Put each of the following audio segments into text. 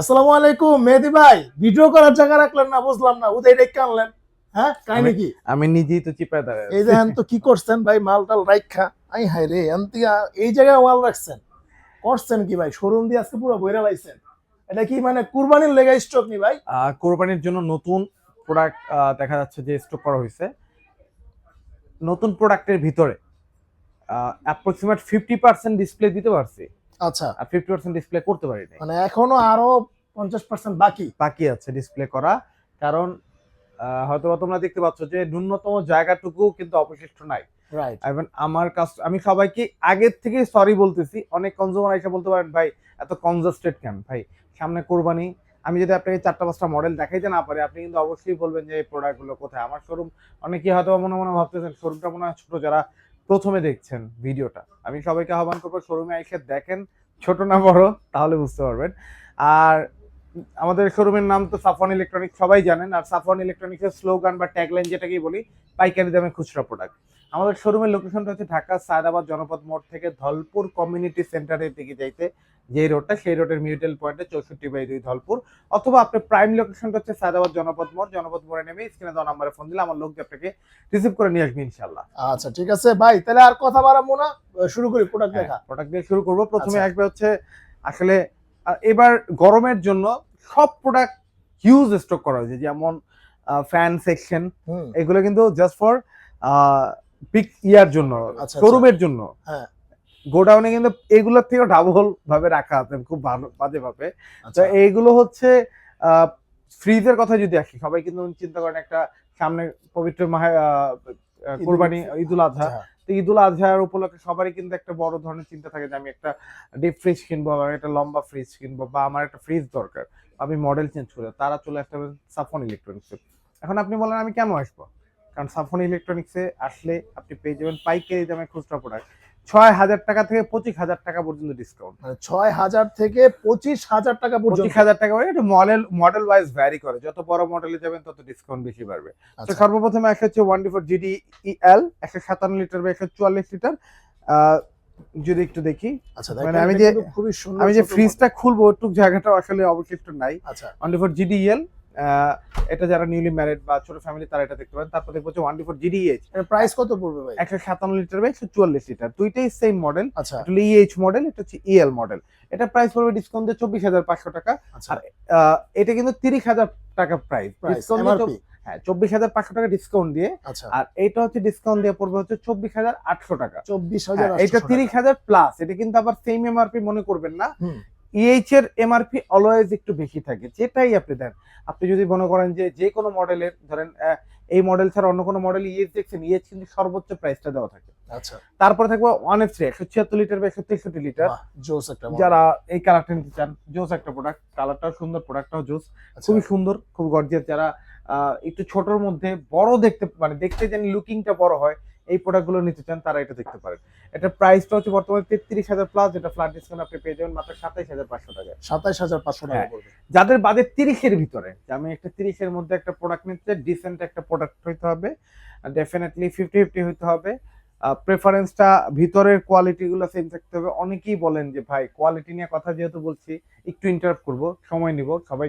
আসসালামু আলাইকুম মেহেদি ভাই। ভিডিও করার জায়গা রাখলেন না বুঝলাম না। উদয় ডেকে আনলেন। হ্যাঁ কাহিনী কি? আমি নিজেই তো চিপায় দাঁড়ায় এই দেখেন তো কি করছেন ভাই মাল টাল রাইখা। আই হাই রে এই জায়গায় মাল রাখছেন। করছেন কি ভাই? শোরুম দিয়ে আজকে পুরো বইরা লাইছেন। এটা কি মানে কুরবানির লেগা স্টক নি ভাই? কোরবানির জন্য নতুন প্রোডাক্ট দেখা যাচ্ছে যে স্টক করা হয়েছে নতুন প্রোডাক্টের ভিতরে অ্যাপ্রক্সিমেট ফিফটি পার্সেন্ট ডিসপ্লে দিতে পারছি। আচ্ছা। আর ফিফটি পার্সেন্ট ডিসপ্লে করতে পারি মানে এখনও আরও পঞ্চাশ পার্সেন্ট বাকি? বাকি আছে ডিসপ্লে করা। কারণ আহ, হয়তোবা তোমরা দেখতে পাচ্ছ যে ন্যূনতম জায়গাটুকু কিন্তু অবশিষ্ট নাই। আমার কাছ আমি সবাইকে আগের থেকে সরি বলতেছি। অনেক কনজিউমার এসে বলতে পারেন ভাই এত কনজাস্টেড কেন? ভাই সামনে কোরবানি। আমি যদি আপনাকে চারটা পাঁচটা মডেল দেখাইতে না পারি আপনি কিন্তু অবশ্যই বলবেন যে এই প্রোডাক্টগুলো কোথায়? আমার শোরুম অনেকে হয়তো মনে মনে ভাবতেছেন শোরুমটা মনে হয় ছোট যারা প্রথমে দেখছেন ভিডিওটা। আমি সবাইকে আহ্বান করব, শোরুমে এসে দেখেন, ছোট না বড়, তাহলে বুঝতে পারবেন। আর আমাদের শোরুমের নাম তো সাফন ইলেকট্রনিক্স, সবাই জানেন। আর সাফন ইলেকট্রনিক্সের স্লোগান বা ট্যাগলাইন যেটাকেই বলি, পাইকারি দামে খুচরা প্রোডাক্ট আমাদের শোরুমের লোকেশনটা হচ্ছে ঢাকা সায়দাবাদ জনপদ মোড় থেকে ধলপুর কমিউনিটি সেন্টারের দিকে যাইতে। যে রোডটা সেই রোডের মিউটেল পয়েন্টে চৌষট্টি বাই দুই ধলপুর। অথবা আপনার প্রাইম লোকেশনটা হচ্ছে সায়দাবাদ জনপদ মোড়। জনপদ মোড়ে নেমে স্ক্রিনে দেওয়া নাম্বারে ফোন দিলে আমার লোক আপনাকে রিসিভ করে নিয়ে আসবে ইনশাল্লাহ আচ্ছা ঠিক আছে। ভাই তাহলে আর কথা বাড়াবো না। শুরু করি প্রোডাক্ট দেখা। প্রোডাক্ট দিয়ে শুরু করব। প্রথমে আচ্ছা। আসবে হচ্ছে আসলে এবার গরমের জন্য সব প্রোডাক্ট হিউজ স্টক করা হয়েছে। যেমন ফ্যান সেকশন এগুলো কিন্তু জাস্ট ফর পিক ইয়ার জন্য আচ্ছা। শোরুমের জন্য। হ্যাঁ। গোডাউনে কিন্তু এগুলোর থেকে ডাবল ভাবে রাখা আছে খুব ভালো বাজে ভাবে। তো আচ্ছা এইগুলো হচ্ছে ফ্রিজের কথা যদি আসি সবাই কিন্তু চিন্তা করেন একটা সামনে পবিত্র মাহে কোরবানি ঈদুল আজহা। আচ্ছা, তো ঈদুল আজহার উপলক্ষে সবারই কিন্তু একটা বড় ধরনের চিন্তা থাকে যে আমি একটা ডিপ ফ্রিজ কিনবো আমি একটা লম্বা ফ্রিজ কিনবো বা আমার একটা ফ্রিজ দরকার। আমি মডেল চেঞ্জ করে তারা চলে আসতে পারেন সাফন ইলেকট্রনিক্সে এখন আপনি বলেন আমি কেন আসব? কারণ সাফন ইলেকট্রনিক্সে আসলে আপনি পেয়ে যাবেন পাইকারি দামে খুচরা প্রোডাক্ট ছয় হাজার টাকা থেকে পঁচিশ হাজার টাকা পর্যন্ত ডিসকাউন্ট মানে ছয় হাজার থেকে পঁচিশ হাজার টাকা পঁচিশ হাজার টাকা এটা মডেল মডেল ওয়াইজ ভ্যারি করে। যত বড় মডেলে যাবেন তত ডিসকাউন্ট বেশি বাড়বে। তো আচ্ছা, সর্বপ্রথমে একটা হচ্ছে ওয়ান ফোর জিডি এল একশো সাতান্ন লিটার বা একশো চুয়াল্লিশ লিটার যদি একটু দেখি। আচ্ছা মানে আমি যে- খুবই আমি যে ফ্রিজটা খুলবো ওটুক জায়গাটা আসলে অবশিষ্ট নাই। আচ্ছা। ওয়ান ফোর জিডি এল এটা যারা নিউলি ম্যারিড বা ছোট ফ্যামিলি তারা এটা দেখতে পারেন। তারপর দেখব হচ্ছে ওয়ান ফোর জিডি এইচ এর প্রাইস কত পড়বে ভাই? একশো সাতান্ন লিটার বা একশো চুয়াল্লিশ লিটার দুইটাই সেম মডেল আচ্ছা। এটা ইএইচ মডেল এটা হচ্ছে ইএল মডেল এটা প্রাইস পড়বে ডিসকাউন্ট দিয়ে চব্বিশ হাজার পাঁচশো টাকা। আচ্ছা। আর এটা কিন্তু তিরিশ হাজার টাকা প্রাইস ডিসকাউন্ট হ্যাঁ চব্বিশ হাজার পাঁচশো টাকা ডিসকাউন্ট দিয়ে। আচ্ছা। আর এটা হচ্ছে ডিসকাউন্ট দিয়ে পড়বে হচ্ছে চব্বিশ হাজার আটশো টাকা। চব্বিশ হাজার হ্যাঁ, এটা তিরিশ হাজার প্লাস এটা কিন্তু আবার সেম এমআরপি মনে করবেন না। ইএইচ এর এমআরপি অলওয়েজ একটু বেশি থাকে যেটাই আপনি দেন। আপনি যদি মনে করেন যে যে কোনো মডেলের ধরেন এই মডেল ছাড়া অন্য কোনো মডেল ইএইচ দেখছেন ইএইচ কিন্তু সর্বোচ্চ প্রাইসটা দেওয়া থাকে। আচ্ছা। তারপরে থাকবে ওয়ান এফ থ্রি একশো ছিয়াত্তর লিটার বা একশো তেষট্টি লিটার জোস একটা যারা এই কালারটা নিতে চান জোস একটা প্রোডাক্ট কালারটাও সুন্দর প্রোডাক্টটাও জোস। আচ্ছা, খুবই সুন্দর খুব গর্জিয়াস যারা আহ, একটু ছোটর মধ্যে বড় দেখতে মানে দেখতে জানি লুকিংটা বড় হয় এই প্রোডাক্টগুলো নিতে চান তারা এটা দেখতে পারেন। এটা প্রাইসটা হচ্ছে বর্তমানে তেত্রিশ হাজার প্লাস যেটা ফ্ল্যাট ডিসকাউন্ট আপনি পেয়ে যাবেন মাত্র সাতাইশ হাজার পাঁচশো টাকায়। সাতাইশ হাজার পাঁচশো টাকা হ্যাঁ। যাদের বাজেট তিরিশের ভিতরে যে আমি একটা তিরিশের মধ্যে একটা প্রোডাক্ট নিতে ডিসেন্ট একটা প্রোডাক্ট হইতে হবে ডেফিনেটলি ফিফটি ফিফটি হইতে হবে। প্রেফারেন্সটা ভিতরের কোয়ালিটি গুলো সেম থাকতে হবে। অনেকেই বলেন যে ভাই কোয়ালিটি নিয়ে কথা যেহেতু বলছি একটু ইন্টারাপ্ট করব সময় নিব সবাই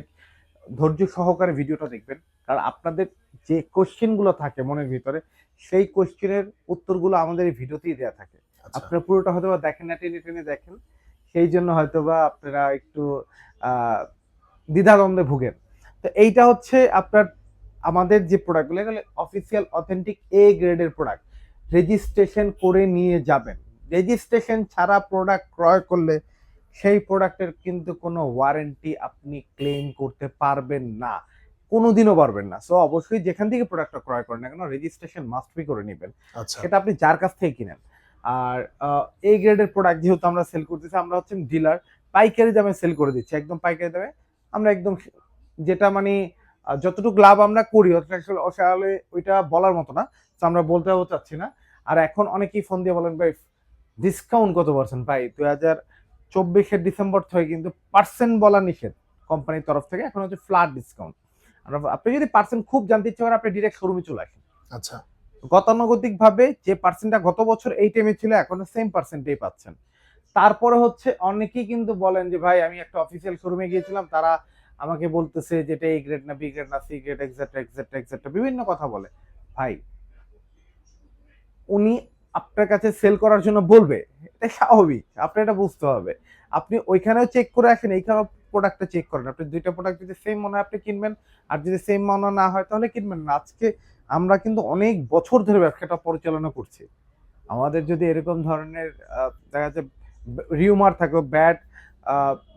ধৈর্য সহকারে ভিডিওটা দেখবেন। কারণ আপনাদের যে কোশ্চেনগুলো থাকে মনের ভিতরে সেই কোশ্চেনের উত্তরগুলো আমাদের এই ভিডিওতেই দেওয়া থাকে। আচ্ছা। আপনারা পুরোটা হয়তো বা দেখেন না টেনে টেনে দেখেন। সেই জন্য হয়তো বা আপনারা একটু দ্বিধাদ্বন্দ্বে ভুগেন। তো এইটা হচ্ছে আপনার আমাদের যে প্রোডাক্টগুলো এগুলো অফিসিয়াল অথেন্টিক এ গ্রেডের প্রোডাক্ট রেজিস্ট্রেশন করে নিয়ে যাবেন। রেজিস্ট্রেশন ছাড়া প্রোডাক্ট ক্রয় করলে সেই প্রোডাক্টের কিন্তু কোনো ওয়ারেন্টি আপনি ক্লেম করতে পারবেন না। কোনোদিনও পারবেন না। সো অবশ্যই যেখান থেকে প্রোডাক্টটা ক্রয় করেন না কেন রেজিস্ট্রেশন মাস্ট বি করে নেবেন। আচ্ছা। সেটা আপনি যার কাছ থেকে কিনেন। আর এই গ্রেডের প্রোডাক্ট যেহেতু আমরা সেল করতেছি আমরা হচ্ছে ডিলার পাইকারি দামে সেল করে দিচ্ছি। একদম পাইকারি দামে। আমরা একদম যেটা মানে যতটুকু লাভ আমরা করি আসলে আসলে ওইটা বলার মতো না। তো আমরা বলতেও চাচ্ছি না। আর এখন অনেকেই ফোন দিয়ে বলেন ভাই ডিসকাউন্ট কত পার্সেন্ট? ভাই দুই হাজার চব্বিশের ডিসেম্বর থেকে কিন্তু পার্সেন্ট বলা নিষেধ কোম্পানির তরফ থেকে। এখন হচ্ছে ফ্ল্যাট ডিসকাউন্ট আপনি যদি পার্সেন্ট খুব জানতে ইচ্ছে করেন আপনি ডিরেক্ট শোরুমে চলে আসেন। আচ্ছা। গতানুগতিক ভাবে যে পার্সেন্টটা গত বছর এই টাইমে ছিল এখন সেম পার্সেন্টেই পাচ্ছেন। তারপরে হচ্ছে অনেকেই কিন্তু বলেন যে ভাই আমি একটা অফিসিয়াল শোরুমে গিয়েছিলাম। তারা আমাকে বলতেছে যে এটা এই গ্রেড না বি গ্রেড না C grade etcetera etcetera etcetera বিভিন্ন কথা বলে। ভাই উনি আপনার কাছে সেল করার জন্য বলবে এটা স্বাভাবিক আপনি এটা বুঝতে হবে। আপনি ওইখানেও চেক করে আসেন এইখানেও প্রোডাক্টটা চেক করেন। আপনি দুইটা প্রোডাক্ট যদি সেম মনে হয় আপনি কিনবেন আর যদি সেম মনে না হয় তাহলে কিনবেন না। আজকে আমরা কিন্তু অনেক বছর ধরে ব্যবসাটা পরিচালনা করছি। আমাদের যদি এরকম ধরনের দেখা যাচ্ছে রিউমার থাকতো ব্যাড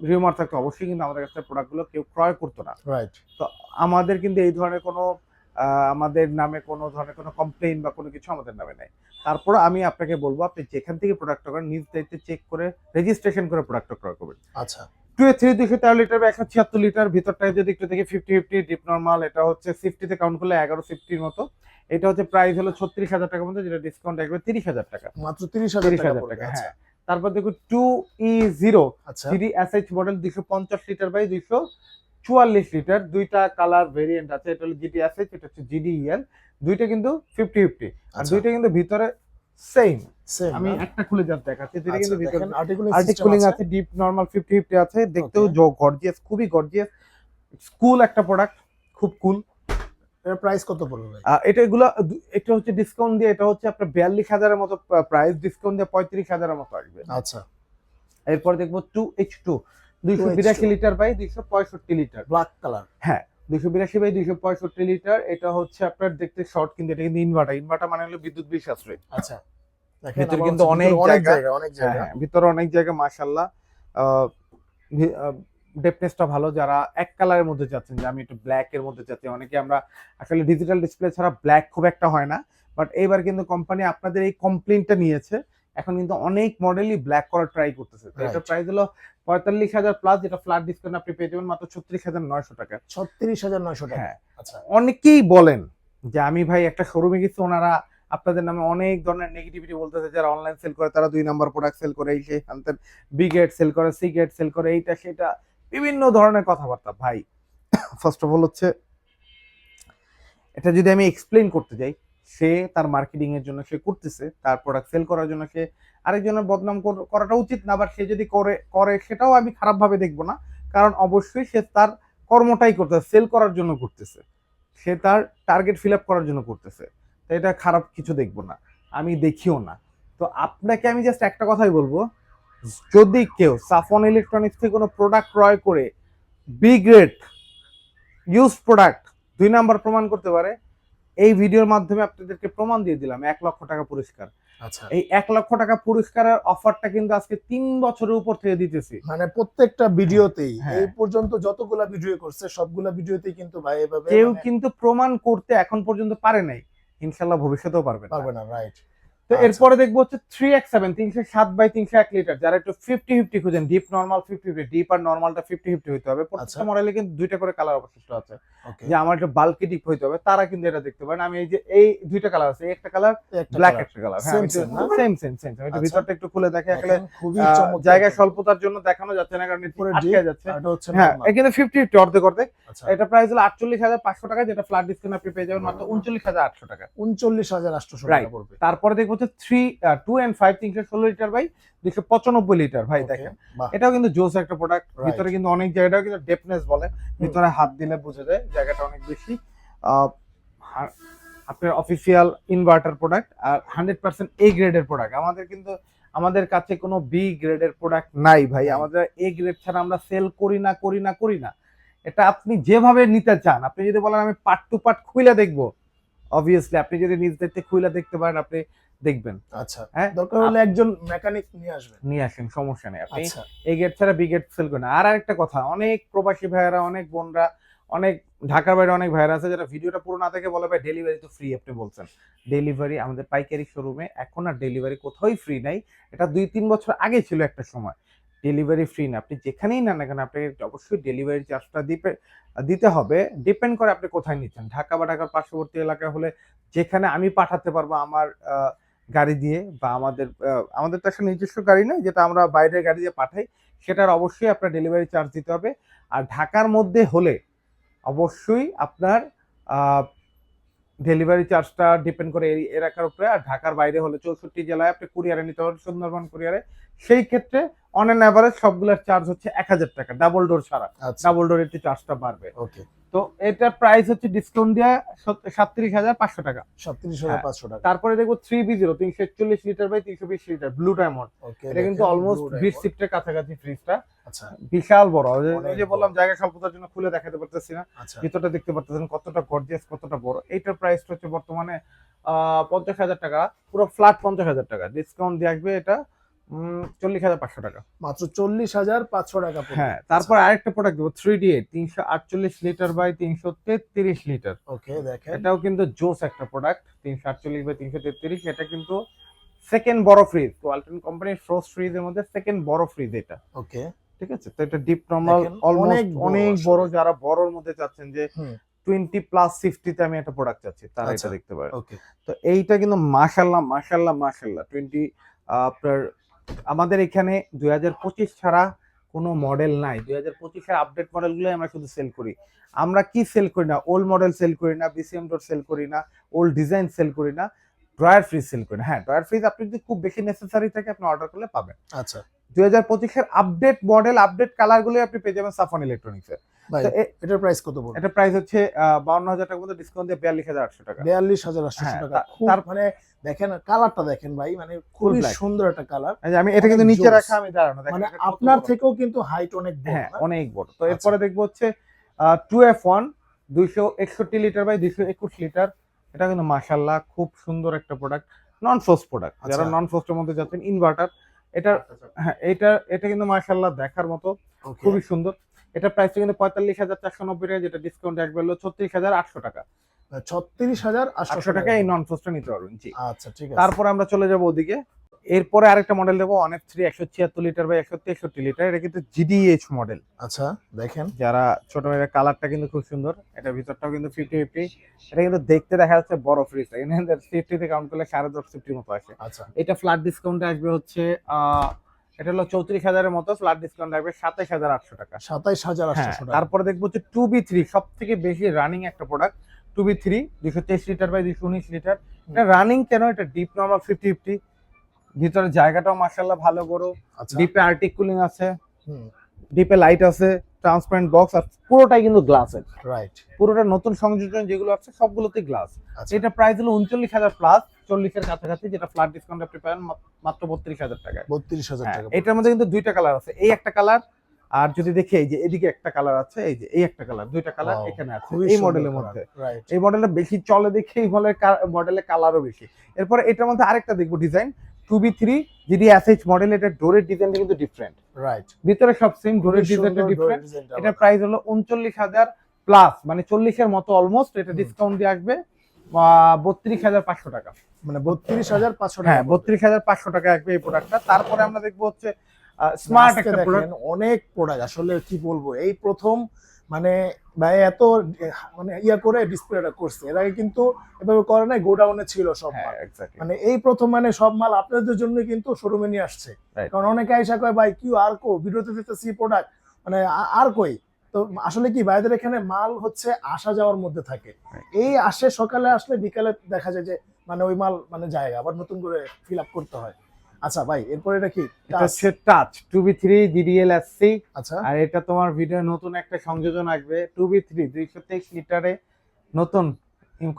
রিউমার থাকতো অবশ্যই কিন্তু আমাদের কাছে প্রোডাক্টগুলো কেউ ক্রয় করতো না। রাইট তো আমাদের কিন্তু এই ধরনের কোনো আমাদের নামে কোনো ধরনের কোনো কমপ্লেইন বা কোনো কিছু আমাদের নামে নাই। তারপর আমি আপনাকে বলব আপনি যেখান থেকে প্রোডাক্টটা করেন নিজ দায়িত্বে চেক করে রেজিস্ট্রেশন করে প্রোডাক্টটা ক্রয় করবেন। আচ্ছা। টু এ থ্রি দুশো তেরো লিটার বা একশো ছিয়াত্তর লিটার ভিতরটায় যদি একটু দেখি ফিফটি ফিফটি ডিপ নর্মাল এটা হচ্ছে ফিফটিতে কাউন্ট করলে এগারো ফিফটির মতো। এটা হচ্ছে প্রাইস হলো ছত্রিশ হাজার টাকার মধ্যে যেটা ডিসকাউন্ট একবার তিরিশ হাজার টাকা। মাত্র তিরিশ হাজার টাকা আচ্ছা। হ্যাঁ। তারপর দেখুন টু ই জিরো আচ্ছা। থ্রি এসএইচ মডেল দুইশো পঞ্চাশ লিটার বাই দুইশো চুয়াল্লিশ লিটার দুইটা কালার ভেরিয়েন্ট আছে এটা হলো জিডি এসএইচ এটা হচ্ছে জিডি ইএল দুইটা কিন্তু ফিফটি ফিফটি আর আচ্ছা। দুইটা কিন্তু ভিতরে সেম সেম আমি একটা খুলে জাস্ট দেখাচ্ছি দুইটা কিন্তু ভিতরে আর্টিকুলিং আছে। ডিপ নরমাল ফিফটি ফিফটি আছে দেখতেও গর্জিয়াস খুবই গর্জিয়াস কুল একটা প্রোডাক্ট খুব কুল এর প্রাইস কত পড়বে এটা এগুলো এটা হচ্ছে ডিসকাউন্ট দিয়ে এটা হচ্ছে আপনার বিয়াল্লিশ হাজারের মতো প্রাইস ডিসকাউন্ট দিয়ে পঁয়ত্রিশ হাজারের মতো আসবে। আচ্ছা। এরপর দেখব টু এইচ টু দুইশো বিরাশি লিটার বাই দুইশো পঁয়ষট্টি লিটার। ব্ল্যাক কালার হ্যাঁ দুইশো বিরাশি বাই দুইশো পঁয়ষট্টি লিটার এটা হচ্ছে আপনার দেখতে শর্ট কিন্তু এটা কিন্তু ইনভার্টার ইনভার্টার মানে হলো বিদ্যুৎ বিল সাশ্রয় আচ্ছা ভিতরে কিন্তু অনেক ভিতরে অনেক জায়গা- জায়গা অনেক হ্যাঁ জায়গা। হ্যাঁ ভিতরে অনেক জায়গা মাশাল্লাহ ডেপনেসটা ভালো যারা এক কালারের মধ্যে চাচ্ছেন যে আমি একটু ব্ল্যাক এর মধ্যে চাচ্ছি অনেকে আমরা আসলে ডিজিটাল ডিসপ্লে ছাড়া ব্ল্যাক খুব একটা হয় না। বাট এইবার কিন্তু কোম্পানি আপনাদের এই কমপ্লেনটা নিয়েছে এখন কিন্তু অনেক মডেলই ব্ল্যাক করার ট্রাই করতেছে। তো এটা প্রাইস হলো পঁয়তাল্লিশ হাজার প্লাস যেটা ফ্ল্যাট ডিসকাউন্ট আপনি পেয়ে যাবেন মাত্র ছত্রিশ হাজার নয়শো টাকা। ছত্রিশ হাজার নয়শো টাকা। হ্যাঁ। আচ্ছা। অনেকেই বলেন যে আমি ভাই একটা শোরুমে গেছি ওনারা আপনাদের নামে অনেক ধরনের নেগেটিভিটি বলতেছে যারা অনলাইন সেল করে তারা দুই নাম্বার প্রোডাক্ট সেল করে এই সেই আনতেন বি গেট সেল করে সি গেট সেল করে এইটা সেটা বিভিন্ন ধরনের কথাবার্তা। ভাই ফার্স্ট অফ অল হচ্ছে এটা যদি আমি এক্সপ্লেন করতে যাই সে তার মার্কেটিং এর জন্য সে করতেছে, তার প্রোডাক্ট সেল করার জন্য সে আরেকজনের বদনাম কর- করাটা উচিত না, আবার সে যদি করে করে সেটাও আমি খারাপ ভাবে দেখব না, কারণ অবশ্যই সে তার কর্মটাই করতেছে সেল করার জন্য করতেছে, সে তার টার্গেট ফিল আপ করার জন্য করতেছে, তো এটা খারাপ কিছু দেখব না, আমি দেখিও না। তো আপনাকে আমি জাস্ট একটা কথাই বলব, যদি কেউ সাফন ইলেকট্রনিক্স থেকে কোনো প্রোডাক্ট ক্রয় করে বি গ্রেড ইউজ প্রোডাক্ট দুই নাম্বার প্রমাণ করতে পারে এই ভিডিওর মাধ্যমে আপনাদেরকে প্রমাণ দিয়ে দিলাম এক লক্ষ টাকা পুরস্কার। আচ্ছা। এই এক লক্ষ টাকা পুরস্কারের অফারটা কিন্তু আজকে তিন বছরের উপর থেকে দিতেছি। মানে প্রত্যেকটা ভিডিওতেই হ্যাঁ। এই পর্যন্ত যতগুলা ভিডিও করছে সবগুলা ভিডিওতেই কিন্তু ভাই এভাবে কেউ মানে কিন্তু প্রমাণ করতে এখন পর্যন্ত পারে নাই। ইনশাল্লাহ ভবিষ্যতেও পারবে না। পারবে না রাইট তো আচ্ছা। এরপরে দেখব হচ্ছে থ্রি এক্স সেভেন তিনশো সাত বাই তিনশো এক লিটার যারা একটু ফিফটি ফিফটি খুঁজেন deep normal fifty fifty deep আর নর্মালটা ফিফটি ফিফটি হইতে হবে। প্রত্যেকটা আচ্ছা। মডেলে কিন্তু দুইটা করে কালার অবশিষ্ট আছে। যে আমার একটু বাল্কি ডিপ হইতে হবে তারা কিন্তু এটা দেখতে পারেন। আমি এই যে এই দুইটা কালার আছে একটা কালার ব্ল্যাক একটা কালার হ্যাঁ না? সেম সেম সেম একটু আচ্ছা। ভিতরটা একটু খুলে দেখে আসলে জায়গা স্বল্পতার জন্য দেখানো যাচ্ছে না কারণ আটকে যাচ্ছে। হ্যাঁ। এখানে ফিফটি ফিফটি অর্ধেক অর্ধেক। এটা প্রাইস হলো আটচল্লিশ হাজার পাঁচশো টাকা যেটা ফ্ল্যাট ডিসকাউন্ট আপনি পেয়ে যাবেন মাত্র উনচল্লিশ হাজার আটশো টাকা। উনচল্লিশ হাজার Right. টাকা পড়বে। তারপরে দেখব হচ্ছে থ্রি টু অ্যান্ড ফাইভ তিনশো ষোলো লিটার বাই দুশো পঁচানব্বই লিটার ভাই দেখেন এটাও কিন্তু জোস একটা প্রোডাক্ট ভিতরে কিন্তু অনেক জায়গাটাও কিন্তু ডেপনেস বলে। ভিতরে হাত দিলে বোঝা যায় জায়গাটা অনেক বেশি। আপনার অফিসিয়াল ইনভার্টার প্রোডাক্ট আর হান্ড্রেড পার্সেন্ট এ গ্রেডের প্রোডাক্ট আমাদের কিন্তু আমাদের কাছে কোনো বি গ্রেডের প্রোডাক্ট নাই ভাই। আমাদের এ গ্রেড ছাড়া আমরা সেল করি না করি না করি না। এটা আপনি যেভাবে নিতে চান আপনি যদি বলেন আমি পার্ট টু পার্ট খুইলা দেখব অবভিয়াসলি আপনি যদি নিজ দেখতে খুইলা দেখতে পারেন আপনি দেখবেন। আচ্ছা হ্যাঁ? দরকার হলে একজন মেকানিক নিয়ে আসবেন। নিয়ে আসেন সমস্যা নেই। আপনি আচ্ছা। এই গেট ছাড়া বি গেট সেল করে না। আর আরেকটা কথা অনেক প্রবাসী ভাইয়েরা অনেক বোনরা অনেক ঢাকার বাইরে অনেক ভাইয়েরা আছে যারা ভিডিওটা পুরো না থেকে বলে ভাই ডেলিভারি তো ফ্রি আপনি বলছেন। ডেলিভারি আমাদের পাইকারি শোরুমে এখন আর ডেলিভারি কোথাওই ফ্রি নাই। এটা দুই তিন বছর আগে ছিল একটা সময়। ডেলিভারি ফ্রি না। আপনি যেখানেই নেন না কেন আপনাকে অবশ্যই ডেলিভারি চার্জটা দিতে দিতে হবে। ডিপেন্ড করে আপনি কোথায় নিচ্ছেন। ঢাকা বা ঢাকার পার্শ্ববর্তী এলাকা হলে যেখানে আমি পাঠাতে পারব আমার গাড়ি দিয়ে বা আমাদের আমাদের তো একটা নিজস্ব গাড়ি নয় যেটা আমরা বাইরের গাড়ি দিয়ে পাঠাই সেটার অবশ্যই আপনার ডেলিভারি চার্জ দিতে হবে। আর ঢাকার মধ্যে হলে অবশ্যই আপনার ডেলিভারি চার্জটা ডিপেন্ড করে এই এলাকার উপরে। আর ঢাকার বাইরে হলে চৌষট্টি জেলায় আপনি কুরিয়ারে নিতে পারবেন সুন্দরবন কুরিয়ারে সেই ক্ষেত্রে অন এন অ্যাভারেজ সবগুলোর চার্জ হচ্ছে এক হাজার টাকা ডাবল ডোর ছাড়া। আচ্ছা। ডাবল ডোর একটু চার্জটা বাড়বে। ওকে তো এটার প্রাইস হচ্ছে ডিসকাউন্ট দেওয়া সাতত্রিশ হাজার পাঁচশো টাকা। সাতত্রিশ হাজার হ্যাঁ। পাঁচশো টাকা। তারপরে দেখব থ্রি বি জিরো তিনশো একচল্লিশ লিটার বাই তিনশো বিশ লিটার ব্লু ডায়মন্ড এটা কিন্তু অলমোস্ট বিশ সিফটের কাছাকাছি ফ্রিজটা আচ্ছা। বিশাল বড়। ওই যে- বললাম জায়গা স্বল্পতার জন্য খুলে দেখাতে পারতেছি না। আচ্ছা। ভিতরটা দেখতে পারতেছেন কতটা গর্জিয়াস কতটা বড়। এইটার প্রাইস হচ্ছে বর্তমানে পঞ্চাশ হাজার টাকা। পুরো ফ্ল্যাট পঞ্চাশ হাজার টাকা। ডিসকাউন্ট দিয়ে আসবে এটা চল্লিশ হাজার পাঁচশো টাকা। মাত্র চল্লিশ হাজার পাঁচশো টাকা হ্যাঁ তারপর আরেকটা প্রোডাক্ট দেবো থ্রি ডি তিনশো আটচল্লিশ লিটার বাই তিনশো তেত্রিশ লিটার। ওকে দেখেন। এটাও কিন্তু জোস একটা প্রোডাক্ট তিনশো আটচল্লিশ বাই তিনশো তেত্রিশ এটা কিন্তু সেকেন্ড বড় ফ্রিজ ওয়ালটন কোম্পানির ফ্রোস্ট ফ্রিজের মধ্যে সেকেন্ড বড় ফ্রিজ এটা। ওকে ঠিক আছে? তো এটা ডিপ নর্মাল অলমোস্ট অনেক বড় যারা বড়র মধ্যে চাচ্ছেন যে টোয়েন্টি প্লাস ফিফটিতে আমি একটা প্রোডাক্ট চাচ্ছি তারা আচ্ছা। এটা দেখতে পারে তো এইটা কিন্তু মাশাল্লাহ মাশাল্লাহ মাশাল্লাহ টোয়েন্টি আপনার আমাদের এখানে দুই ছাড়া কোনো মডেল নাই। দুই হাজার পঁচিশের আপডেট মডেলগুলো আমরা শুধু সেল করি। আমরা কি সেল করি না? ওল্ড মডেল সেল করি না বিসিএম ডোর সেল করি না ওল্ড ডিজাইন সেল করি না ড্রয়ার ফ্রিজ সেল করি না। হ্যাঁ ড্রয়ার ফ্রিজ আপনি যদি খুব বেশি নেসেসারি থাকে, আপনি অর্ডার করলে পাবেন। আচ্ছা। দুই হাজার পঁচিশের আপডেট মডেল আপডেট কালারগুলো আপনি পেয়ে যাবেন সাফন ইলেকট্রনিক্স এটার প্রাইস কত এটা প্রাইস হচ্ছে বাউন্ন হাজার টাকার মধ্যে ডিসকাউন্ট দিয়ে বিয়াল্লিশ হাজার আটশো টাকা। বিয়াল্লিশ হাজার আটশো হ্যাঁ, টাকা। তার- মানে দেখেন কালারটা দেখেন ভাই মানে খুবই সুন্দর একটা কালার আমি এটা কিন্তু নিচে রাখা আমি দাঁড়ানো মানে আপনার থেকেও কিন্তু হাইট অনেক বড় হ্যাঁ অনেক বড়। তো আচ্ছা। এরপরে দেখব হচ্ছে টু এফ ওয়ান দুইশো একষট্টি লিটার বাই দুইশো একুশ লিটার এটা কিন্তু মাসাল্লাহ খুব সুন্দর একটা প্রোডাক্ট নন ফোর্স প্রোডাক্ট যারা আচ্ছা। নন ফোর্সের মধ্যে যাচ্ছেন ইনভার্টার এটা হ্যাঁ এটা এটা কিন্তু মার্শাল্লাহ দেখার মতো। খুবই সুন্দর। এটা প্রাইস কিন্তু পঁয়তাল্লিশ হাজার চারশো নব্বই টাকা যেটা ডিসকাউন্ট আসবে হলো ছত্রিশ হাজার আটশো টাকা। ছত্রিশ হাজার আটশো টাকা এই নন ফোর্সটা নিতে পারবেন জি। আচ্ছা ঠিক আছে। তারপর আমরা চলে যাব ওদিকে। এরপরে আরেকটা মডেল দেবো অনেক থ্রি একশো ছিয়াত্তর লিটার বা একশো তেষট্টি লিটার এটা কিন্তু জিডিএইচ মডেল আচ্ছা দেখেন। যারা ছোট মেয়ের কালারটা কিন্তু খুব সুন্দর এটা ভিতরটাও কিন্তু ফিফটি ফিফটি এটা কিন্তু দেখতে দেখা যাচ্ছে বড় ফ্রিজ ফিফটিতে কাউন্ট করলে সাড়ে দশ ফিফটির মতো আসে। আচ্ছা। এটা ফ্ল্যাট ডিসকাউন্টে আসবে হচ্ছে এটা হলো চৌত্রিশ হাজারের মতো ফ্ল্যাট ডিসকাউন্ট আসবে সাতাইশ হাজার আটশো টাকা। সাতাইশ হাজার হ্যাঁ আটশো তারপরে দেখব হচ্ছে টু বি থ্রি সব থেকে বেশি রানিং একটা প্রোডাক্ট টু বি থ্রি দুশো তেইশ লিটার বাই দুশো উনিশ লিটার এটা রানিং কেন? এটা ডিপ নর্মাল ফিফটি ফিফটি ভিতরে জায়গাটাও মার্শাল্লাহ ভালো বড় ডিপে আর্টিক কুলিং আছে। ডিপে লাইট আছে ট্রান্সপারেন্ট বক্স আর পুরোটাই কিন্তু গ্লাসের রাইট পুরোটা নতুন সংযোজন যেগুলো আছে সবগুলোতে গ্লাস আচ্ছা। এটা প্রাইস হলো উনচল্লিশ হাজার প্লাস চল্লিশের কাছাকাছি যেটা ফ্ল্যাট ডিসকাউন্ট আপনি পাবেন মাত্র বত্রিশ হাজার টাকায়। বত্রিশ হাজার হ্যাঁ, টাকা। এটার মধ্যে কিন্তু দুইটা কালার আছে এই একটা কালার আর যদি দেখি এই যে এদিকে একটা কালার আছে এই যে এই একটা কালার দুইটা কালার এখানে আছে এই মডেলের মধ্যে। এই মডেলটা বেশি চলে দেখে এই মডেলের কালারও বেশি। এরপরে এটার মধ্যে আরেকটা দেখব ডিজাইন টু বি থ্রি যদি এসএইচ মডেল এটা ডোরের ডিজাইনটা কিন্তু ডিফারেন্ট রাইট ভিতরে সব সেম ডোরের ডিজাইনটা ডিফারেন্ট এটা প্রাইস হলো উনচল্লিশ হাজার প্লাস মানে চল্লিশের মতো অলমোস্ট এটা ডিসকাউন্ট দিয়ে আসবে বত্রিশ হাজার পাঁচশো টাকা। মানে বত্রিশ হাজার পাঁচশো হ্যাঁ বত্রিশ হাজার পাঁচশো টাকা আসবে এই প্রোডাক্টটা তারপরে আমরা দেখব হচ্ছে স্মার্ট একটা প্রোডাক্ট অনেক প্রোডাক্ট আসলে কি বলব এই প্রথম মানে ভাই এত মানে ইয়া করে ডিসপ্লেটা করছে। এর আগে কিন্তু এভাবে করে নাই গোডাউনে ছিল সব হ্যাঁ মাল। মানে এই প্রথম মানে সব মাল আপনাদের জন্য কিন্তু শোরুমে নিয়ে আসছে। কারণ অনেকে আইসা কয় ভাই কিউ আর কো? ভিডিওতে দেখতেছি প্রোডাক্ট মানে আর কই? তো আসলে কি ভাইদের এখানে মাল হচ্ছে আসা যাওয়ার মধ্যে থাকে। এই আসে সকালে আসলে বিকালে দেখা যায় যে মানে ওই মাল মানে জায়গা আবার নতুন করে ফিল আপ করতে হয়। আচ্ছা ভাই এরপর এটা কি? এটা হচ্ছে touch two B three GDL আচ্ছা। আর এটা তোমার ভিডিও নতুন একটা সংযোজন আসবে টু বি থ্রি দুইশো তেইশ লিটারে নতুন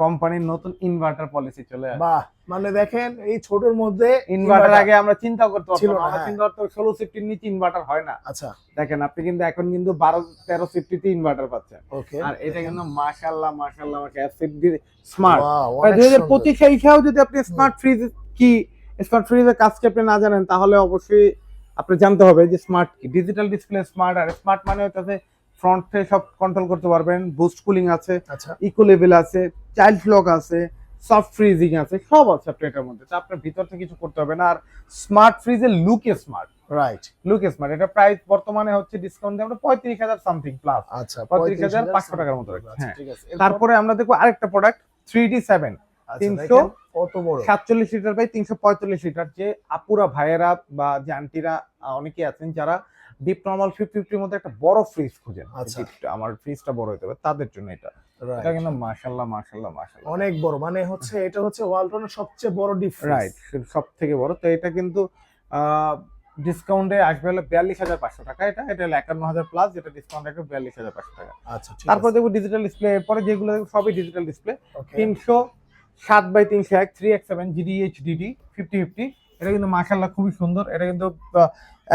কোম্পানির নতুন ইনভার্টার পলিসি চলে আসবে। বাহ মানে দেখেন এই ছোটর মধ্যে ইনভার্টার আগে আমরা চিন্তা করতে পারতাম। আমরা হ্যাঁ। চিন্তা করতাম ষোলো সিফটির নিচে ইনভার্টার হয় না। আচ্ছা। দেখেন আপনি কিন্তু এখন কিন্তু বারো তেরো সিফটিতে ইনভার্টার পাচ্ছেন। ওকে। আর এটা কিন্তু মাশাল্লাহ মাশাল্লাহ আমাকে স্মার্ট দুই হাজার পঁচিশ হিসাবেও যদি আপনি স্মার্ট ফ্রিজ কি স্মার্ট ফ্রিজের কাজকে আপনি না জানেন? তাহলে অবশ্যই আপনি জানতে হবে যে স্মার্ট কি? ডিজিটাল ডিসপ্লে স্মার্ট আর স্মার্ট মানে হচ্ছে ফ্রন্টে সব কন্ট্রোল করতে পারবেন বুস্ট কুলিং আছে আচ্ছা। ইকো লেভেল আছে চাইল্ড লক আছে সফট ফ্রিজিং আছে সব আছে আপনার এটার মধ্যে। তো আপনার ভিতর থেকে কিছু করতে হবে না। আর স্মার্ট ফ্রিজের লুকে স্মার্ট রাইট লুকে স্মার্ট এটা প্রাইস বর্তমানে হচ্ছে ডিসকাউন্ট দিয়ে আমরা পঁয়ত্রিশ হাজার সামথিং প্লাস আচ্ছা 35,500 টাকার মতো রাখছি, আচ্ছা, হ্যাঁ। ঠিক আছে। তারপরে আমরা দেখব আরেকটা প্রোডাক্ট থ্রি ডি সেভেন আচ্ছা, 300 দেখেন কত বড়? সাতচল্লিশ লিটার বাই তিনশো পঁয়তাল্লিশ লিটার যে আপুরা ভাইয়েরা বা যে আন্টিরা আহ, অনেকেই আছেন যারা ডিপ নর্মাল ফিফটি ফিফটির মধ্যে একটা বড় ফ্রিজ খুঁজেন। আচ্ছা। আমার ফ্রিজটা বড় হতে হবে তাদের জন্য এটা। এটা কিন্তু মাশাল্লাহ মাশাল্লাহ মাশাল্লাহ। অনেক বড় মানে হচ্ছে এটা হচ্ছে ওয়ালটনের সবচেয়ে বড় ডিফারেন্স রাইট সব থেকে বড়। তো এটা কিন্তু ডিসকাউন্টে আসবে হলো বিয়াল্লিশ হাজার পাঁচশো টাকা এটা। এটা হলো একান্ন হাজার প্লাস যেটা ডিসকাউন্ট আসবে বিয়াল্লিশ হাজার পাঁচশো টাকা। আচ্ছা তারপর দেখব ডিজিটাল ডিসপ্লে এরপরে যেগুলো দেখব সবই ডিজিটাল ডিসপ্লে তিনশো সাত বাই তিনশো এক থ্রি এক seven GDH DD fifty fifty এটা কিন্তু মাশাল্লাহ খুবই সুন্দর। এটা কিন্তু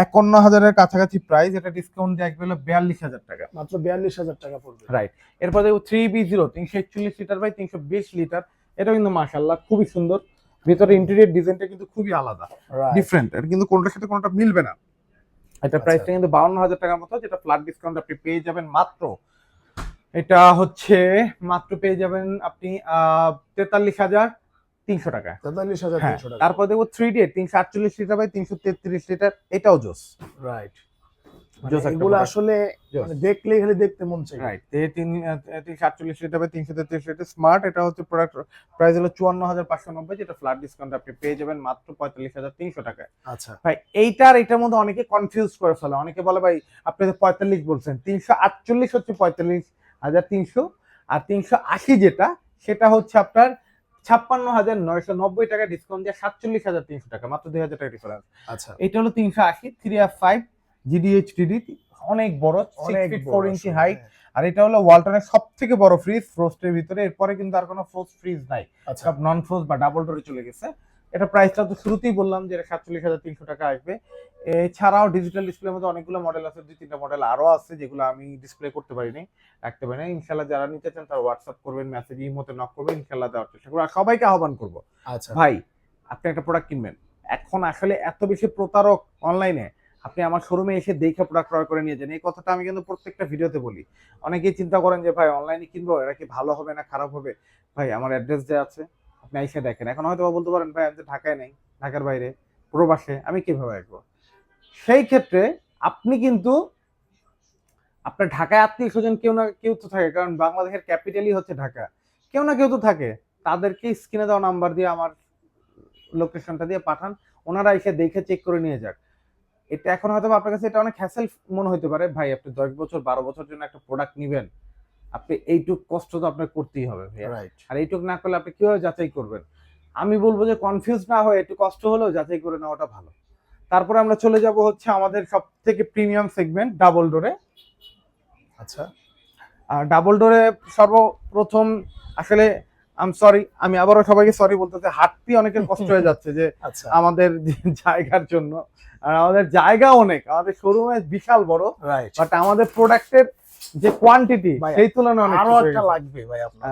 একান্ন হাজারের কাছাকাছি প্রাইস এটা ডিসকাউন্ট দিয়ে বিয়াল্লিশ হাজার টাকা। মাত্র বিয়াল্লিশ হাজার টাকা পড়বে। রাইট এরপর দেখব থ্রি বি জিরো তিনশো একচল্লিশ লিটার বাই তিনশো বিশ লিটার। এটা কিন্তু মাশাল্লাহ খুবই সুন্দর। ভিতরে ইন্টেরিয়ার ডিজাইনটা কিন্তু খুবই আলাদা। ডিফারেন্ট এটা কিন্তু কোনটার সাথে কোনটা মিলবে না। এটা আচ্ছা। প্রাইসটা কিন্তু বাউন্ন হাজার টাকার মতো যেটা ফ্ল্যাট ডিসকাউন্ট আপনি পেয়ে যাবেন মাত্র এটা হচ্ছে মাত্র পেয়ে যাবেন আপনি তেতাল্লিশ হাজার তিনশো টাকা। তেতাল্লিশ হাজার হ্যাঁ তিনশো টাকা। তারপর দেখব থ্রি ডি তিনশো আটচল্লিশ লিটার বাই তিনশো তেত্রিশ লিটার এটাও জোস। রাইট এগুলো আসলে. মানে দেখতে মন চাই রাইট তিন তিনশো আটচল্লিশ লিটার বাই তিনশো তেত্রিশ লিটার স্মার্ট এটা হচ্ছে প্রোডাক্ট প্রাইস হলো চুয়ান্ন হাজার পাঁচশো নব্বই যেটা ফ্ল্যাট ডিসকাউন্ট আপনি পেয়ে যাবেন মাত্র পঁয়তাল্লিশ হাজার তিনশো টাকায়। আচ্ছা। ভাই এইটার এটার মধ্যে অনেকে কনফিউজ করে ফেলে। অনেকে বলে ভাই আপনি পঁয়তাল্লিশ বলছেন। তিনশো আটচল্লিশ হচ্ছে পঁয়তাল্লিশ হাজার তিনশো। আর তিনশো আশি যেটা সেটা হচ্ছে আপনার ছাপ্পান্ন হাজার নয়শো নব্বই টাকা ডিসকাউন্ট দিয়ে সাতচল্লিশ হাজার তিনশো টাকা মাত্র দুই হাজার টাকা ডিফারেন্স আচ্ছা। এটা হলো তিনশো আশি three F five GDH DD অনেক বড় অনেক ফোর ইঞ্চি হাইট। আর এটা হলো ওয়ালটনের সব থেকে বড় ফ্রিজ ফ্রোস্টের ভিতরে। এরপরে কিন্তু আর কোনো ফ্রোস্ট ফ্রিজ নাই। আচ্ছা। সব নন ফ্রোজ বা ডাবল ডোরে চলে গেছে। এটা প্রাইসটা তো শুরুতেই বললাম যে এটা সাতচল্লিশ হাজার তিনশো টাকা আসবে। এছাড়াও ডিজিটাল ডিসপ্লের মধ্যে অনেকগুলো মডেল আছে দুই তিনটা মডেল আরও আছে যেগুলো আমি ডিসপ্লে করতে পারিনি রাখতে পারি না ইনশাল্লাহ যারা নিতে চান তারা হোয়াটসঅ্যাপ করবেন মেসেজ ইমোতে নক করবেন ইনশাল্লাহ দেওয়ার চেষ্টা করব। আর সবাইকে আহ্বান করব আচ্ছা। ভাই আপনি একটা প্রোডাক্ট কিনবেন। এখন আসলে এত বেশি প্রতারক অনলাইনে আপনি আমার শোরুমে এসে দেখে প্রোডাক্ট ক্রয় করে নিয়ে যান। এই কথাটা আমি কিন্তু প্রত্যেকটা ভিডিওতে বলি। অনেকেই চিন্তা করেন যে ভাই অনলাইনে কিনবো এটা কি ভালো হবে না খারাপ হবে? ভাই আমার অ্যাড্রেস দেওয়া আছে আপনি এসে দেখেন। এখন হয়তো বলতে পারেন ভাই আমি তো ঢাকায় নেই ঢাকার বাইরে প্রবাসে আমি কীভাবে আসব? সেই ক্ষেত্রে আপনি কিন্তু আপনার ঢাকায় আত্মীয় স্বজন কেউ না কেউ তো থাকে কারণ বাংলাদেশের ক্যাপিটালই হচ্ছে ঢাকা। কেউ না কেউ তো থাকে। তাদেরকে স্ক্রিনে দেওয়া নাম্বার দিয়ে আমার লোকেশনটা দিয়ে পাঠান ওনারা এসে দেখে চেক করে নিয়ে যাক। এটা এখন হয়তো আপনার কাছে এটা অনেক হ্যাসেল মনে হতে পারে। ভাই আপনি দশ বছর বারো বছর জন্য একটা প্রোডাক্ট নিবেন। আপনি এইটুক কষ্ট তো আপনার করতেই হবে আর এইটুক না করলে আপনি কীভাবে যাচাই করবেন? আমি বলব যে কনফিউজ না হয়ে একটু কষ্ট হলেও যাচাই করে নেওয়াটা ভালো। তারপরে আমরা চলে যাব হচ্ছে আমাদের সব থেকে প্রিমিয়াম সেগমেন্ট ডাবল ডোরে। আচ্ছা। আর ডাবল ডোরে সর্বপ্রথম আসলে আম সরি আমি আবারও সবাইকে সরি বলতে চাই হাঁটতে অনেকের কষ্ট হয়ে যাচ্ছে যে আচ্ছা। আমাদের জায়গার জন্য। আর আমাদের জায়গা অনেক আমাদের শোরুমে বিশাল বড় বাট আমাদের প্রোডাক্টের যে কোয়ান্টিটি সেই তুলনায় অনেক আরও একটা লাগবে ভাই আপনার।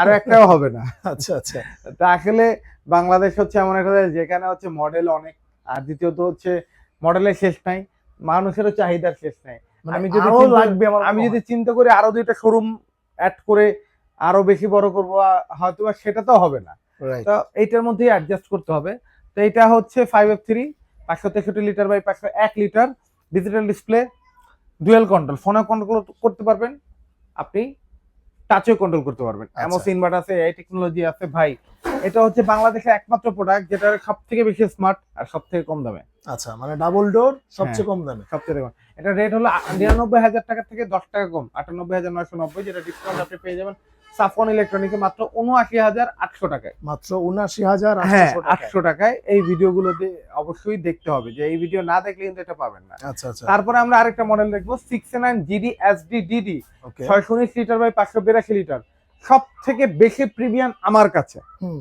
আরও একটাও হবে না। আচ্ছা আচ্ছা। তা আসলে বাংলাদেশ হচ্ছে এমন একটা যেখানে হচ্ছে মডেল অনেক আর দ্বিতীয়ত হচ্ছে মডেলের শেষ নাই মানুষেরও চাহিদার শেষ নাই। মানে আমি যদি লাগবে আমার আমি যদি চিন্তা করি আরও দুইটা শোরুম অ্যাড করে আরও বেশি বড় করব হয়তো সেটা তো হবে না। তো এইটার মধ্যেই অ্যাডজাস্ট করতে হবে। তো এটা হচ্ছে ফাইভ এফ থ্রি পাঁচশো তেষট্টি লিটার বাই পাঁচশো এক litre digital display dual control ফোনে কন্ট্রোল করতে পারবেন। আপনি টাচেও কন্ট্রোল করতে পারবেন। আচ্ছা। এমন ইনভার্টার আছে এই টেকনোলজি আছে ভাই। এটা হচ্ছে বাংলাদেশের একমাত্র প্রোডাক্ট যেটা সব থেকে বেশি স্মার্ট আর সব থেকে কম দামে। আচ্ছা মানে ডাবল ডোর সবচেয়ে হ্যাঁ। কম দামে। সবচেয়ে থেকে কম। এটা রেট হলো নিরানব্বই হাজার টাকা থেকে দশ টাকা কম। আটানব্বই হাজার নয়শো নব্বই যেটা ডিসকাউন্ট আপনি পেয়ে যাবেন। সাফন ইলেকট্রনিকে মাত্র উনআশি হাজার আটশো টাকায়। মাত্র উনাশি হাজার হ্যাঁ আটশো টাকা আটশো টাকায় এই ভিডিওগুলোতে অবশ্যই দেখতে হবে যে এই ভিডিও না দেখলে কিন্তু এটা পাবেন না। আচ্ছা আচ্ছা। তারপরে আমরা আরেকটা মডেল দেখব six nine GD SD DD okay ছয়শো উনিশ লিটার বাই পাঁচশো বিরাশি লিটার সব থেকে বেশি প্রিমিয়াম আমার কাছে। হুম।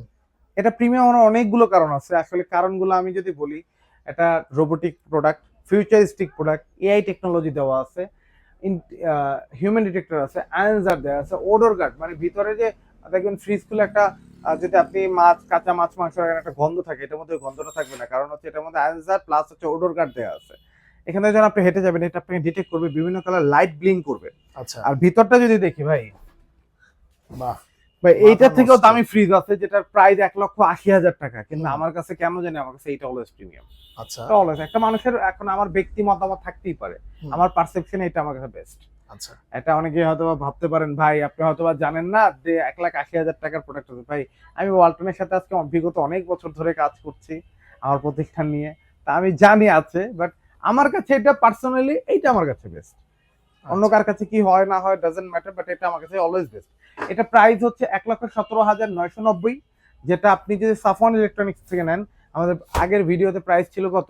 এটা প্রিমিয়াম হওয়ার অনেকগুলো কারণ আছে। আসলে কারণগুলো আমি যদি বলি এটা robotic product futuristic product AI technology দেওয়া আছে। হিউম্যান ডিটেক্টর আছে আয়েন্সার দেওয়া আছে ওডোর গার্ড মানে ভিতরে যে দেখবেন ফ্রিজ খুলে একটা যদি আপনি মাছ কাঁচা মাছ মাংস এখানে একটা গন্ধ থাকে এটার মধ্যে গন্ধটা থাকবে না। কারণ হচ্ছে এটার মধ্যে অ্যানজার প্লাস হচ্ছে ওডোর গার্ড দেওয়া আছে। এখানে যখন আপনি হেঁটে যাবেন এটা আপনি ডিটেক্ট করবে বিভিন্ন কালার লাইট ব্লিং করবে। আচ্ছা। আর ভিতরটা যদি দেখি ভাই বাহ! ভাই এইটার থেকেও দামি ফ্রিজ আছে যেটার প্রাইস এক লক্ষ আশি হাজার টাকা। কিন্তু আমার কাছে কেন জানি আমার কাছে এইটা অলওয়েজ প্রিমিয়াম আচ্ছা। অলওয়েজ একটা মানুষের এখন আমার ব্যক্তি মতামত থাকতেই পারে। আমার পারসেপশনে এটা আমার কাছে বেস্ট আচ্ছা। এটা অনেকে হয়তো ভাবতে পারেন ভাই আপনি হয়তো জানেন না যে এক লাখ আশি হাজার টাকার প্রোডাক্ট আছে? ভাই আমি ওয়ালটনের সাথে আজকে বিগত অনেক বছর ধরে কাজ করছি আমার প্রতিষ্ঠান নিয়ে। তা আমি জানি আছে বাট আমার কাছে এটা পার্সোনালি এইটা আমার কাছে বেস্ট অন্য কার কাছে কি হয় না হয় ডাজেন্ট ম্যাটার বাট এটা আমার কাছে অলওয়েজ বেস্ট এটা প্রাইস হচ্ছে এক লক্ষ সতেরো হাজার নয়শো নব্বই যেটা আপনি যদি সাফন ইলেকট্রনিক্স থেকে নেন আমাদের আগের ভিডিওতে প্রাইস ছিল কত?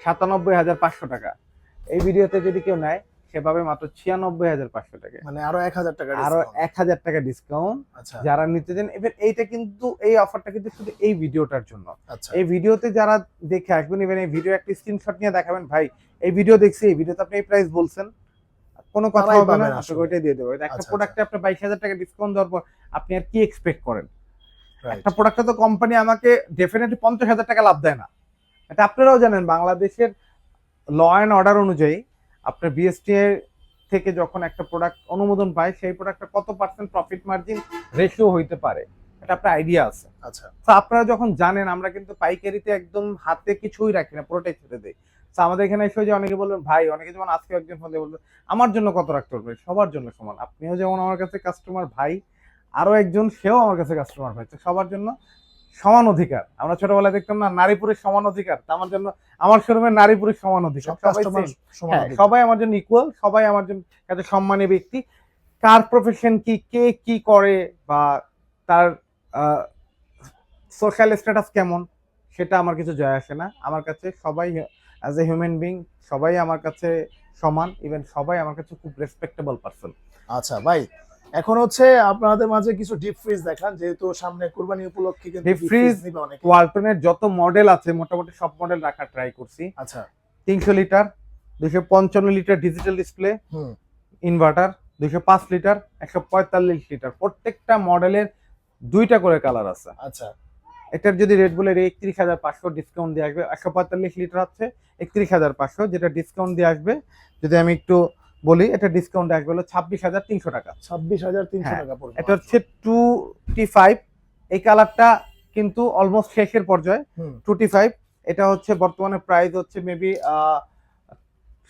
সাতানব্বই হাজার পাঁচশো টাকা। এই ভিডিওতে যদি কেউ নেয় সেভাবে মাত্র ছিয়ানব্বই হাজার পাঁচশো টাকা। মানে আরও এক হাজার টাকা আরও। এক হাজার টাকা ডিসকাউন্ট আচ্ছা। যারা নিতে চান। এবার এইটা কিন্তু এই অফারটা কিন্তু শুধু এই ভিডিওটার জন্য। আচ্ছা। এই ভিডিওতে যারা দেখে আসবেন ইভেন এই ভিডিও একটা স্ক্রিনশট নিয়ে দেখাবেন ভাই এই ভিডিও দেখছি এই ভিডিওতে আপনি এই প্রাইস বলছেন। কোনো কথা হবে না আসলে। ওইটাই দিয়ে দেবো। একটা আচ্ছা, প্রোডাক্টে আপনি বাইশ হাজার টাকা ডিসকাউন্ট দেওয়ার পর আপনি আর কি এক্সপেক্ট করেন? একটা প্রোডাক্টে তো কোম্পানি আমাকে ডেফিনেটলি পঞ্চাশ হাজার টাকা লাভ দেয় না। এটা আপনারাও জানেন বাংলাদেশের ল অ্যান্ড অর্ডার অনুযায়ী আপনার বিএসটিআই থেকে যখন একটা প্রোডাক্ট অনুমোদন পায় সেই প্রোডাক্টটা কত পার্সেন্ট প্রফিট মার্জিন রেশিও হইতে পারে? এটা আপনার আইডিয়া আছে। আচ্ছা। তো আপনারা যখন জানেন আমরা কিন্তু পাইকারিতে একদম হাতে কিছুই রাখি না পুরোটাই ছেড়ে দেই। আমাদের এখানে এসে যে অনেকে বলবেন ভাই অনেকে যেমন আজকে একজন ফোন দিয়ে আমার জন্য কত রাখতে পারবে সবার জন্য সমান। আপনিও যেমন আমার কাছে কাস্টমার ভাই আরও একজন সেও আমার কাছে কাস্টমার ভাই। তো সবার জন্য সমান অধিকার। আমরা ছোটবেলায় দেখতাম না নারী পুরুষ সমান অধিকার। আমার জন্য আমার শোরুমে নারী পুরুষ সমান অধিকার। সবাই কাস্টমার same। সমান হ্যাঁ অধিকার। সবাই আমার জন্য ইকুয়াল সবাই আমার জন্য কাছে সম্মানী ব্যক্তি। কার প্রফেশন কি কে কি করে বা তার সোশ্যাল স্ট্যাটাস কেমন সেটা আমার কিছু যায় আসে না। আমার কাছে সবাই অ্যাজ এ হিউম্যান বিং সবাই আমার কাছে সমান ইভেন সবাই আমার কাছে খুব রেসপেক্টেবল পারসন আচ্ছা ভাই এখন হচ্ছে আপনাদের মাঝে কিছু ডিপ ফ্রিজ দেখান যেহেতু সামনে কুরবানি উপলক্ষে কিন্তু deep freeze নিবে অনেকে। ওয়ালটনের যত মডেল আছে মোটামুটি সব মডেল রাখার ট্রাই করছি। আচ্ছা। তিনশো লিটার দুশো পঞ্চান্ন লিটার ডিজিটাল ডিসপ্লে হুম। ইনভার্টার দুশো পাঁচ লিটার একশো পঁয়তাল্লিশ লিটার প্রত্যেকটা মডেলের দুইটা করে কালার আছে। আচ্ছা। এটার যদি রেট বলে একত্রিশ হাজার পাঁচশো ডিসকাউন্ট দিয়ে আসবে। একশো পঁয়তাল্লিশ লিটার হচ্ছে একত্রিশ হাজার পাঁচশো যেটা ডিসকাউন্ট দিয়ে আসবে। যদি আমি একটু বলি এটা ডিসকাউন্ট আসবে হলো ছাব্বিশ হাজার তিনশো টাকা। ছাব্বিশ হাজার তিনশো হ্যাঁ, টাকা পড়বে। এটা হচ্ছে টু টি ফাইভ এই কালারটা কিন্তু অলমোস্ট শেষের পর্যায়ে। টু টি ফাইভ এটা হচ্ছে বর্তমানে প্রাইস হচ্ছে মেবি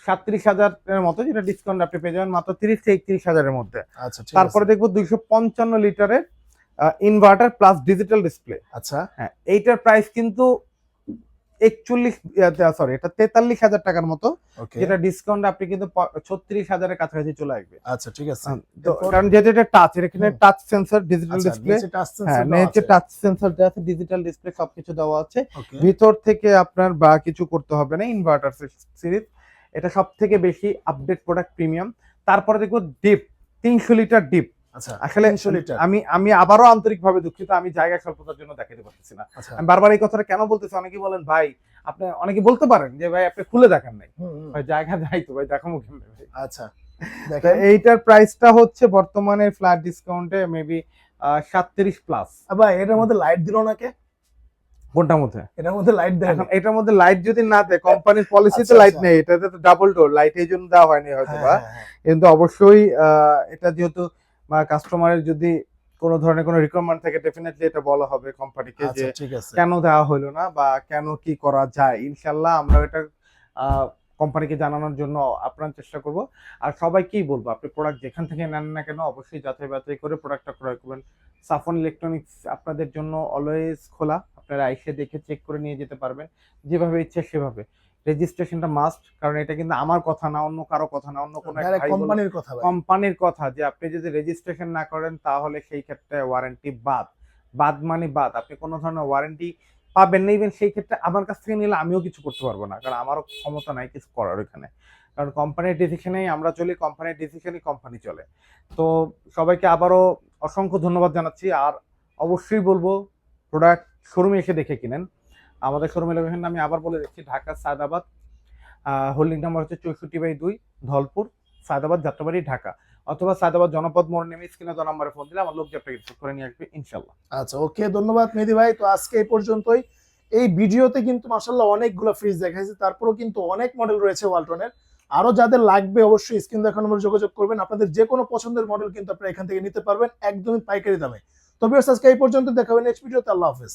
সাতত্রিশ হাজারের মতো যেটা ডিসকাউন্ট আপনি পেয়ে যাবেন মাত্র তিরিশ থেকে একত্রিশ হাজারের মধ্যে। আচ্ছা তারপরে। দেখব দুইশো পঞ্চান্ন লিটারের ইনভার্টার প্লাস ডিজিটাল ডিসপ্লে আচ্ছা। হ্যাঁ এইটার প্রাইস কিন্তু একচল্লিশ সরি এটা তেতাল্লিশ হাজার টাকার মতো যেটা ডিসকাউন্ট আপনি কিন্তু ছত্রিশ হাজারের কাছাকাছি চলে আসবে। আচ্ছা ঠিক আছে। তো কারণ যেহেতু এটা টাচ এখানে টাচ সেন্সর ডিজিটাল ডিসপ্লে হ্যাঁ নিচে টাচ সেন্সর দেওয়া আছে ডিজিটাল ডিসপ্লে সবকিছু দেওয়া আছে। ভিতর থেকে আপনার বা কিছু করতে হবে না ইনভার্টার সিরিজ এটা সব থেকে বেশি আপডেট প্রোডাক্ট প্রিমিয়াম তারপরে দেখব ডিপ তিনশো লিটার ডিপ আসলে আমি আমি আবারও আন্তরিকভাবে দুঃখিত আমি জায়গা স্বল্পতার জন্য দেখাতে পারতেছি না। আচ্ছা। আমি বারবার এই কথাটা কেন বলতেছি? অনেকে বলেন ভাই আপনি অনেকে বলতে পারেন যে ভাই আপনি খুলে দেখান নাই। ভাই জায়গা তো ভাই দেখাবো কেমনে ভাই? আচ্ছা এইটার প্রাইসটা হচ্ছে বর্তমানে ফ্ল্যাট ডিসকাউন্টে মেবি সাতত্রিশ প্লাস আবার এটার মধ্যে লাইট দিল নাকে কোনটার মধ্যে? এটার মধ্যে লাইট দেয় এখন এটার মধ্যে লাইট যদি না দেয় কোম্পানির পলিসিতে আচ্ছা, লাইট আচ্ছা। নেই এটাতে তো ডাবল ডোর লাইট এই জন্য দেওয়া হয়নি হয়তো বা কিন্তু অবশ্যই এটা যেহেতু কাস্টমারের যদি কোনো ধরনের কোনো রিকোয়ারমেন্ট থাকে ডেফিনেটলি এটা বলা হবে কোম্পানিকে যে আচ্ছা আছে। কেন দেওয়া হলো না বা কেন কি করা যায়। ইনশাল্লাহ আমরা এটা কোম্পানিকে জানানোর জন্য আপ্রাণ চেষ্টা করব। আর সবাইকেই বলব আপনি প্রোডাক্ট যেখান থেকে নেন না কেন অবশ্যই যাচাই বাছাই করে প্রোডাক্টটা ক্রয় করবেন। সাফন ইলেকট্রনিক্স আপনাদের জন্য অলওয়েজ খোলা। আপনারা এসে দেখে চেক করে নিয়ে যেতে পারবেন। যেভাবে ইচ্ছে সেভাবে। রেজিস্ট্রেশনটা মাস্ট কারণ এটা কিন্তু আমার কথা না অন্য কারও কথা না অন্য কোনো কোম্পানির কথা কোম্পানির কথা যে আপনি যদি রেজিস্ট্রেশন না করেন তাহলে সেই ক্ষেত্রে ওয়ারেন্টি বাদ। বাদ মানে বাদ আপনি কোনো ধরনের ওয়ারেন্টি পাবেন না ইভেন সেই ক্ষেত্রে আমার কাছ থেকে নিলে আমিও কিছু করতে পারব না কারণ আমারও ক্ষমতা নাই কিছু করার ওখানে কারণ কোম্পানির ডিসিশনেই আমরা চলি কোম্পানির ডিসিশনই কোম্পানি চলে। তো সবাইকে আবারও অসংখ্য ধন্যবাদ জানাচ্ছি আর অবশ্যই বলব প্রোডাক্ট শোরুমে এসে দেখে কিনেন। আমাদের শোরুমের লোকেশন আমি আবার বলে দিচ্ছি, ঢাকা সায়দাবাদ হোল্ডিং নাম্বার হচ্ছে চৌষট্টি বাই দুই, ধলপুর সায়দাবাদ যাত্রাবাড়ি, ঢাকা। অথবা সায়দাবাদ জনপদ মোড় নেমে স্ক্রিনে দেওয়া নাম্বারে ফোন দিলে আমার লোক যে আপনাকে করে নিয়ে আসবে ইনশাল্লাহ আচ্ছা ওকে ধন্যবাদ মেহেদি ভাই। তো আজকে এই পর্যন্তই। এই ভিডিওতে কিন্তু মাসাল্লাহ অনেকগুলো ফ্রিজ দেখাইছে, তারপরেও কিন্তু অনেক মডেল রয়েছে ওয়ালটনের। আরও যাদের লাগবে অবশ্যই স্ক্রিন দেখা নম্বর যোগাযোগ করবেন। আপনাদের যে কোনো পছন্দের মডেল কিন্তু আপনারা এখান থেকে নিতে পারবেন, একদমই পাইকারি দামে। তবে আজকে এই পর্যন্ত দেখাবেন নেক্সট ভিডিওতে আল্লাহ হাফেজ।